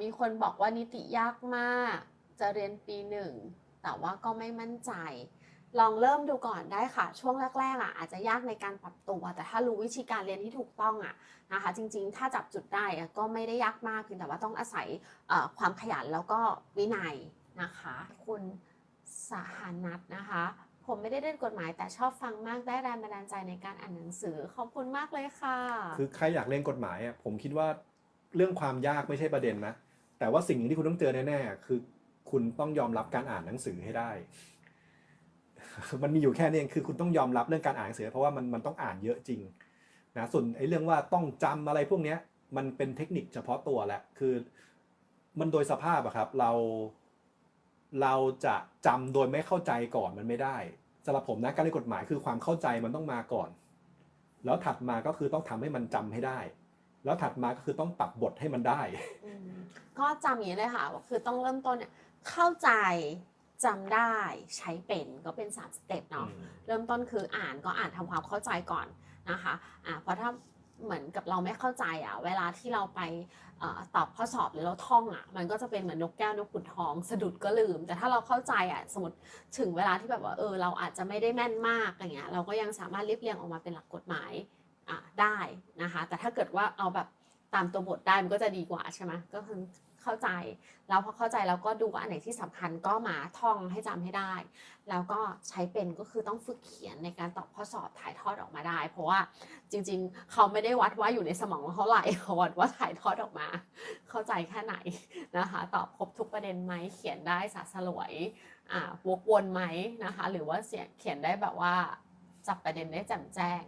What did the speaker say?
มีคนบอกว่านิติยากมาก จะเรียนปีหนึ่ง แต่ว่าก็ไม่มั่นใจ ลองเริ่มดูก่อนได้ค่ะ ช่วงแรกๆอะอาจจะยากในการปรับตัว แต่ถ้ารู้วิธีการเรียนที่ถูกต้องอะนะคะ จริงๆ ถ้าจับจุดได้ก็ไม่ได้ยากมากเพียงแต่ว่าต้องอาศัยความขยันแล้วก็วินัยนะคะ คุณสหนัทนะคะผมไม่ได้เรียนกฎหมายแต่ชอบฟังมากได้แรงบันดาลใจในการอ่านหนังสือ ขอบคุณมากเลยค่ะ คือใครอยากเรียนกฎหมายอะผมคิดว่า เรื่องความยากไม่ใช่ประเด็นนะ แต่ว่าสิ่งหนึ่งที่คุณต้องเจอแน่ๆ คือคุณต้องยอมรับการอ่านหนังสือให้ได้ มันมีอยู่แค่นี้เองคือคุณต้องยอมรับเรื่องการอ่านหนังสือ เพราะว่ามันมันต้องอ่านเยอะจริงนะส่วนไอ้เรื่องว่าต้องจำอะไรพวกเนี้ย มันเป็นเทคนิคเฉพาะตัวแหละคือ มันโดยสภาพอะครับ เราเราจะจำโดยไม่เข้าใจก่อนมันไม่ได้สำหรับผมนะการเรียนกฎหมายคือความเข้าใจมันต้องมาก่อน แล้วถัดมาก็คือต้องทำให้มันจำให้ได้ แล้วถัดมาก็คือต้องปรับบทให้มันได้อืมก็จำอย่างนี้เลยค่ะว่าคือต้องเริ่มต้นเนี่ยเข้าใจจำได้ใช้เป็นก็เป็น3สเต็ปเนาะเริ่มต้นคืออ่านก็อ่านทำความเข้าใจก่อนนะคะอ่าเพราะถ้าเหมือนกับเราไม่เข้าใจอะเวลาที่เราไปเอ่อตอบข้อสอบหรือเราท่องอะมันก็จะเป็นเหมือนนกแก้วนกขุนทอง สะดุดก็ลืม แต่ถ้าเราเข้าใจอะสมมติถึงเวลาที่แบบว่าเออเราอาจจะไม่ได้แม่นมากอย่างเงี้ยเราก็ยังสามารถเรียบเรียงออกมาเป็นหลักกฎหมายอะ ได้นะคะ แต่ถ้าเกิดว่าเอาแบบตามตัวบทได้มันก็จะดีกว่าใช่ไหมก็คือเข้าใจแล้วพอเข้าใจแล้วก็ดูว่าอันไหนที่สำคัญก็มาท่องให้จำให้ได้ แล้วก็ใช้เป็นก็คือต้องฝึกเขียนในการตอบข้อสอบถ่ายทอดออกมาได้ เพราะว่าจริง ๆ เขาไม่ได้วัดว่าอยู่ในสมองเท่าไหร่เขาวัดว่าถ่ายทอดออกมา เข้าใจแค่ไหนนะคะ ตอบครบทุกประเด็นไหมเขียนได้สะสลวยอ่าวกวนไหมนะคะ หรือว่าเสียงเขียนได้แบบว่าจับประเด็นได้แจ่มแจ้ง